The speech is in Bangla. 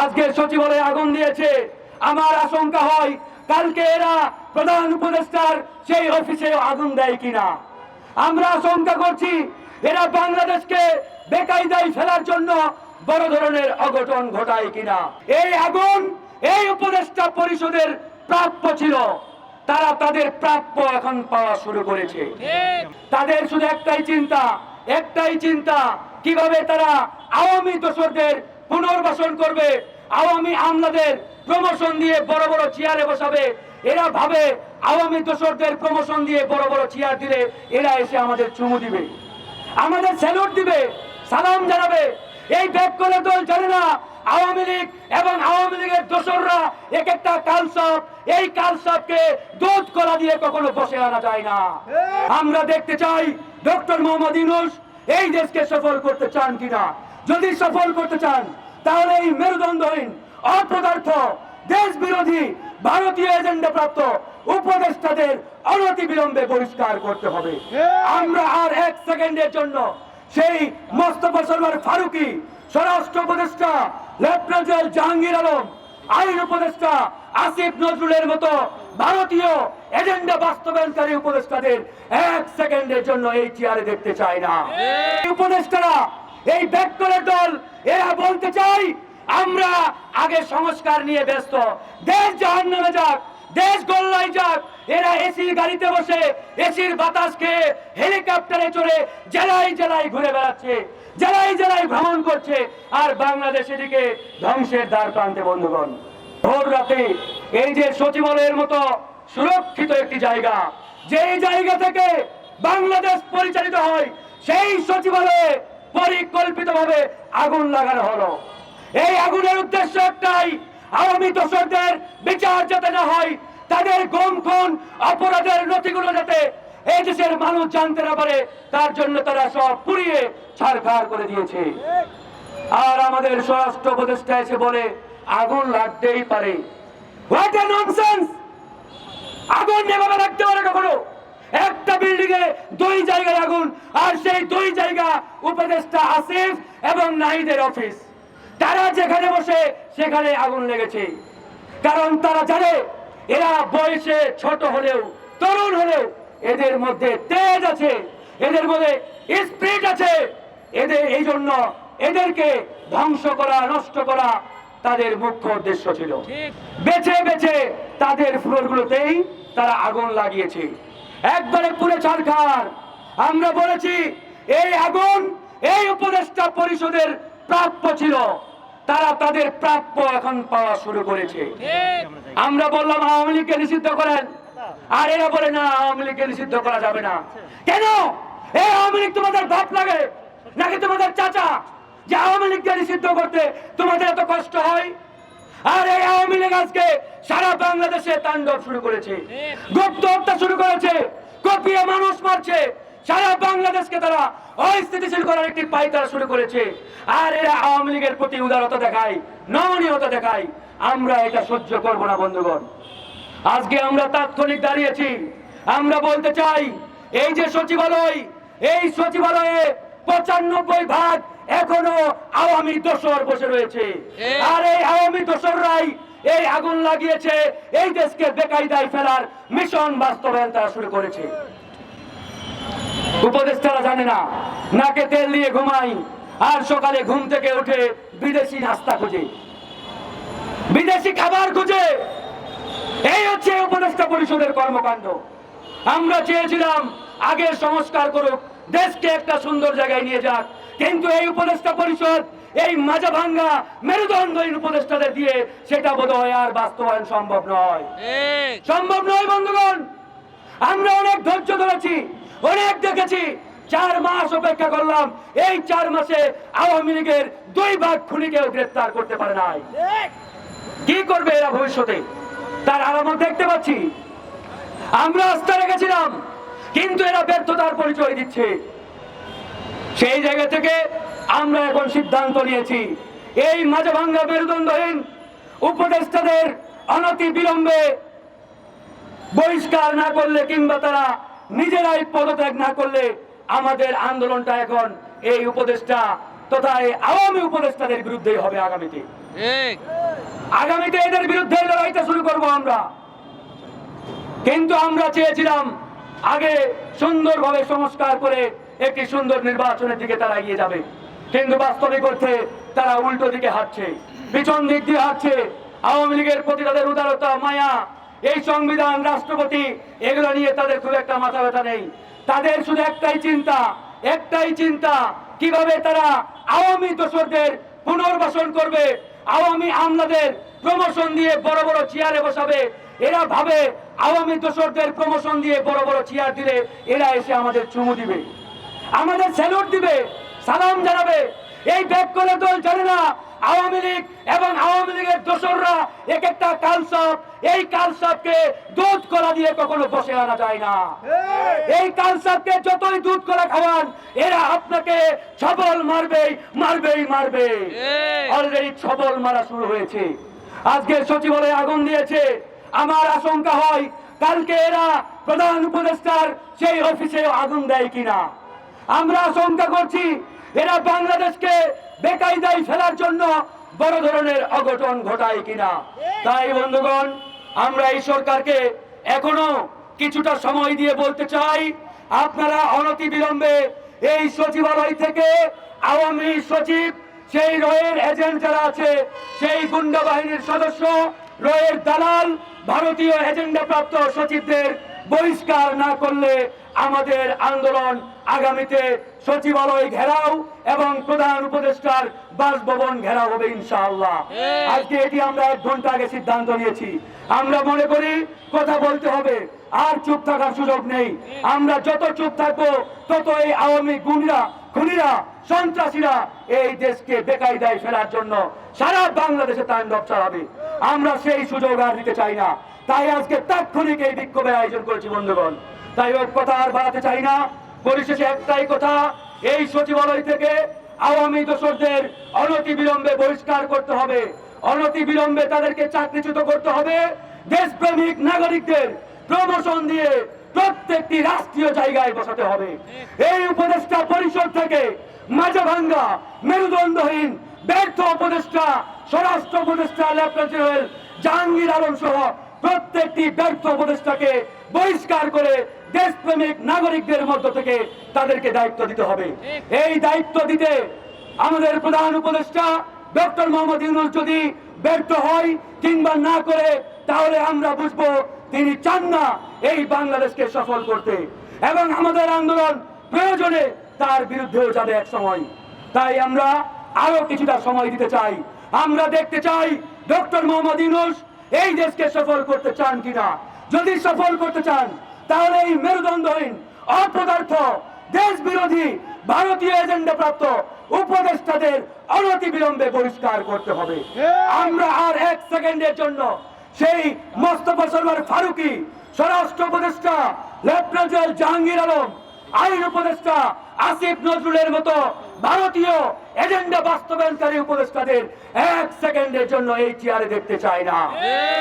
আজকে সচিবালয়ে আগুন দিয়েছে। আমার আশঙ্কা হয় কালকে এরা প্রধান উপদেষ্টার সেই অফিসে আগুন দেয় কিনা। আমরা আশঙ্কা করছি এরা বাংলাদেশকে বেকায়দায় ফেলার জন্য বড় ধরনের অঘটন ঘটায় কিনা। এই আগুন এই উপদেষ্টা পরিষদের প্রাপ্য ছিল। তারা তাদের প্রাপ্য এখন পাওয়া শুরু করেছে। তাদের শুধু একটাই চিন্তা একটাই চিন্তা, কীভাবে তারা আওয়ামী দোসরদের পুনর্বাসন করবে। আওয়ামী আমলাদের প্রমোশন দিয়ে বড় বড় চেয়ারে বসাবে। এরা ভাবে আওয়ামী দোসরদের প্রমোশন দিয়ে বড় বড় চেয়ার দিলে এরা এসে আমাদের চুমু দিবে। আমাদের স্যালুট দিবে, সালাম জানাবে। এই ব্যাক করে দল জানে না, আওয়ামী লীগ এবং আওয়ামী লীগের দোসররা এক একটা কালসাপ, এই কালসাপকে দুধ কলা দিয়ে কখনো বসে আনা যায় না। আমরা দেখতে চাই ডক্টর মোহাম্মদ ইউনুস এই দেশকে সফল করতে চান কিনা। যদি সফল করতে চান তাহলে এই মেরুদণ্ডহীন অপদার্থ দেশ বিরোধী ভারতীয় এজেন্ডা প্রাপ্ত উপদেষ্টাদের অনতি বিলম্বে পরিষ্কার করতে হবে। আমরা আর এক সেকেন্ডের জন্য সেই মোস্তফা সরওয়ার ফারুকি স্বরাষ্ট্র উপদেষ্টা লেফটেন্যান্ট জেনারেল জাহাঙ্গীর আলম আইন উপদেষ্টা আসিফ নজরুলের মতো ভারতীয় এজেন্ডা বাস্তবায়নকারী উপদেষ্টাদের এক সেকেন্ডের জন্য এই চেয়ারে দেখতে চাই না। উপদেষ্টারা এই ব্যাককলের দল, এরা বলতে চাই, আমরা আগে সংস্কার নিয়ে ব্যস্ত। দেশ জাহান নামে যাক, দেশ গোল্লাই যাক, এরা এসির গাড়িতে বসে এসির বাতাস খেয়ে হেলিকপ্টারে চড়ে জেলায় জেলায় ঘুরে বেড়াচ্ছে, জেলায় জেলায় ভ্রমণ করছে, আর বাংলাদেশ এদিকে ধ্বংসের দ্বার প্রান্তে, বন্ধুগণ। ভোর রাতে এই যে সচিবালয়ের মতো সুরক্ষিত একটি জায়গা, যেই জায়গা থেকে বাংলাদেশ পরিচালিত হয়, সেই সচিবালয়ে পরিকল্পিতভাবে আগুন লাগানো হলো। এই আগুনের উদ্দেশ্য একটাই, আওয়ামী দোষরদের বিচার যাতে না হয়, তাদের গম, খুন, অপরাধের নথিগুলো যাতে এই দেশের মানুষ জানতে না পারে, তার জন্য তারা সব পুড়িয়ে ছাড়খাড় করে দিয়েছে। আর আমাদের স্বরাষ্ট্র উপদেষ্টা এসে বলে, আগুন লাগতেই পারে। হোয়াট এ ননসেন্স আগুন নেভাবে রাখতে পারে কখনো? একটা বিল্ডিং এ দুই জায়গায় আগুন আর সেই দুই জায়গা উপদেষ্টা আসিফ এবং নাহিদের অফিস। তারা যেখানে বসে সেখানে আগুন লেগেছে। কারণ তারা জানে এরা বয়সে ছোট হলেও তরুণ হলেও এদের মধ্যে তেজ আছে এদের মধ্যে স্পিরিট আছে। এদের এই জন্য এদেরকে ধ্বংস করা নষ্ট করা তাদের মুখ্য উদ্দেশ্য ছিল। বেছে বেছে তাদের ফ্লোরগুলোতেই তারা আগুন লাগিয়েছে। একবারে পুরে ছাড়খার। আমরা বলেছি, এই আগুন, এই উপদেষ্টা পরিষদের প্রাপ্য ছিল। তারা তাদের প্রাপ্য এখন পাওয়া শুরু করেছে। আমরা বললাম, আওয়ামী লীগকে নিষিদ্ধ করেন। আর এরা বলে, না, আওয়ামী লীগকে নিষিদ্ধ করা যাবে না। কেন? এই আওয়ামী লীগ তোমাদের বাপ লাগে, নাকি তোমাদের চাচা? যে আওয়ামী লীগকে নিষিদ্ধ করতে তোমাদের এত কষ্ট হয়? আর এই আওয়ামী লীগ আজকে সারা বাংলাদেশে তাণ্ডব শুরু করেছে। গুপ্ত হত্যা শুরু করেছে, কপিয়ে মানুষ মারছে। সারা বাংলাদেশকে তারা অস্থিতিশীল করার একটি পাইতারা শুরু করেছে। আর এরা আওয়ামী লীগের প্রতি উদারতা দেখায়, নমনীয়তা দেখায়। আমরা এটা সহ্য করব না, বন্ধুগণ। আজকে আমরা তাৎক্ষণিক দাঁড়িয়েছি। আমরা বলতে চাই, এই যে সচিবালয়, এই সচিবালয়ে পঁচানব্বই ভাগ এখনও আওয়ামী দোসর বসে রয়েছে। আর এই আওয়ামী দোসররাই এই আগুন লাগিয়েছে এই দেশকে বেকায়দায় ফেলার মিশন বাস্তবায়ন তারা শুরু করেছে। উপদেষ্টারা জানে না নাকে তেল দিয়ে ঘুমাই আর সকালে ঘুম থেকে উঠে বিদেশি নাস্তা খুঁজে। বিদেশি খাবার খুঁজে। এই হচ্ছে উপদেষ্টা পরিষদের কর্মকাণ্ড। আমরা চেয়েছিলাম আগে সংস্কার করুক দেশকে একটা সুন্দর জায়গায় নিয়ে যাক। কিন্তু এই উপদেষ্টা পরিষদ এই মাজা ভাঙ্গা মেরুদণ্ডহীন উপদেষ্টাদের দিয়ে সেটা বোধ হয় আর বাস্তবায়ন সম্ভব নয়। সম্ভব নয় বন্ধুগণ। আমরা অনেক ধৈর্য ধরেছি অনেক দেখেছি। চার মাস অপেক্ষা করলাম এই চার মাসে আওয়ামী লীগের দুই ভাগ খুনিকেও গ্রেপ্তার করতে পারে নাই। কি করবে এরা ভবিষ্যতে? তার আলামত দেখতে পাচ্ছি। আমরা আস্থা রেখেছিলাম কিন্তু এরা ব্যর্থতার পরিচয় দিচ্ছে। সেই জায়গা থেকে আমরা এখন সিদ্ধান্ত নিয়েছি এই মাঝে ভাঙ্গা মেরুদণ্ডহীন উপদেষ্টাদের অনতি বিলম্বে বহিষ্কার না করলে কিংবা তারা নিজেরাই পদত্যাগ না করলে আমাদের আন্দোলনটা এখন এই উপদেষ্টা তথা এই আওয়ামী উপদেষ্টাদের বিরুদ্ধেই হবে আগামীতে। আগামীতে এদের বিরুদ্ধে লড়াইটা শুরু করব আমরা। কিন্তু আমরা চেয়েছিলাম আগে সুন্দরভাবে সংস্কার করে একটি সুন্দর নির্বাচনের দিকে তারা এগিয়ে যাবে। কিন্তু বাস্তবিক অর্থে তারা উল্টো দিকে হাঁটছে। পিছন দিক দিয়ে হাঁটছে। আওয়ামী লীগের প্রতি তাদের উদারতা, মায়া, এই সংবিধান, রাষ্ট্রপতি, এগুলো নিয়ে তাদের খুব একটা মাথা ব্যথা নেই। তাদের শুধু একটাই চিন্তা একটাই চিন্তা, কীভাবে তারা আওয়ামী দোসরদের পুনর্বাসন করবে, আওয়ামী আমলাদের প্রমোশন দিয়ে বড় বড় চেয়ারে বসাবে, এরা ভাবে আওয়ামী দোসরদের প্রমোশন দিয়ে বড় বড় চেয়ার দিলে এরা এসে আমাদের চুমু দিবে। আমাদের স্যালুট দিবে সালাম জানাবে। এই ব্যাক করে দল জানে না আওয়ামী লীগ এবং আওয়ামী লীগের দোসররা এক একটা কালসাপ এই কালসাপকে দুধ কলা দিয়ে কখনো বসে আনা যায় না। এই! কালসাপকে যতই দুধ কলা খাওয়ান এরা আপনাকে ছবল মারবেই মারবেই মারবে। অলরেডি ছবল মারা শুরু হয়েছে। আজকে সচিবালয়ে আগুন দিয়েছে। আমার আশঙ্কা হয় কালকে এরা প্রধান উপদেষ্টার সেই অফিসে আগুন দেয় কিনা। আমরা আশঙ্কা করছি এরা বাংলাদেশকে বেকায়দায় ফেলার জন্য বড় ধরনের অঘটন ঘটায় কিনা। তাই বন্ধুগণ, আমরা এই সরকারকে এখনও কিছুটা সময় দিয়ে বলতে চাই, আপনারা অনতি বিলম্বে এই সচিবালয় থেকে আওয়ামী সচিব, সেই রয়ের এজেন্ট যারা আছে, সেই গুন্ডা বাহিনীর সদস্য রয়ের দালাল ভারতীয় এজেন্ডা প্রাপ্ত সচিবদের বহিষ্কার না করলে আমাদের আন্দোলন আগামীতে সচিবালয় ঘেরাও এবং প্রধান উপদেষ্টার বাসভবন ঘেরাও হবে ইনশাআল্লাহ। আজকে এটি আমরা এক ঘণ্টা আগে সিদ্ধান্ত নিয়েছি। আমরা মনে করি কথা বলতে হবে আর চুপ থাকার সুযোগ নেই। আমরা যত চুপ থাকব তত এই আওয়ামী গুন্ডা খুনিরা, সন্ত্রাসীরা এই দেশকে বেকায়দায় ফেলার জন্য সারা বাংলাদেশে তাণ্ডব চালাবে। আমরা সেই সুযোগ আর দিতে চাই না। তাই আজকে তাৎক্ষণিক এই বিক্ষোভের আয়োজন করেছি বন্ধুগণ। তাই ওর কথা আর বাড়াতে চাই না। পরিশেষে একটাই কথা, এই সচিবালয় থেকে আওয়ামী দোসরদের অনতি বিলম্বে বহিষ্কার করতে হবে। অনতি বিলম্বে তাদেরকে চাকরিচ্যুত করতে হবে। দেশপ্রেমিক নাগরিকদের প্রমোশন দিয়ে প্রত্যেকটি রাষ্ট্রীয় জায়গায় বসাতে হবে। এই উপদেষ্টা পরিষদ থেকে মাঝাভাঙ্গা, মেরুদণ্ডহীন, ব্যর্থ উপদেষ্টা, স্বরাষ্ট্র উপদেষ্টা, লেফটেন্যান্ট জেনারেল জাহাঙ্গীর আলম সহ প্রত্যেকটি ব্যর্থ উপদেষ্টাকে বহিষ্কার করে দেশপ্রেমিক নাগরিকদের মধ্য থেকে তাদেরকে দায়িত্ব দিতে হবে। এই দায়িত্ব দিতে আমাদের প্রধান উপদেষ্টা ডক্টর মোহাম্মদ ইউনুস যদি ব্যর্থ হয় কিংবা না করে, তাহলে আমরা বুঝব তিনি চান না এই বাংলাদেশকে সফল করতে। এবং আমাদের আন্দোলন প্রয়োজনে তার বিরুদ্ধেও যাবে এক সময়। তাই আমরা আরও কিছুটা সময় দিতে চাই। আমরা দেখতে চাই ডক্টর মোহাম্মদ ইউনুস এই দেশকে সফল করতে চান কিনা। যদি সফল করতে চান তাহলে এই মেরুদণ্ডহীন অপদার্থ দেশ বিরোধী ভারতীয় এজেন্ডা প্রাপ্ত উপদেষ্টাদের অনতি বিলম্বে বহিষ্কার করতে হবে। আমরা আর এক সেকেন্ডের জন্য সেই মোস্তফা সরোয়ার ফারুকি, স্বরাষ্ট্র উপদেষ্টা লেফটেন্যান্ট জেনারেল জাহাঙ্গীর আলম, আইন উপদেষ্টা আসিফ নজরুলের মতো ভারতীয় এজেন্ডা বাস্তবায়নকারী উপদেষ্টাদের এক সেকেন্ডের জন্য এই চেয়ারে দেখতে চায় না।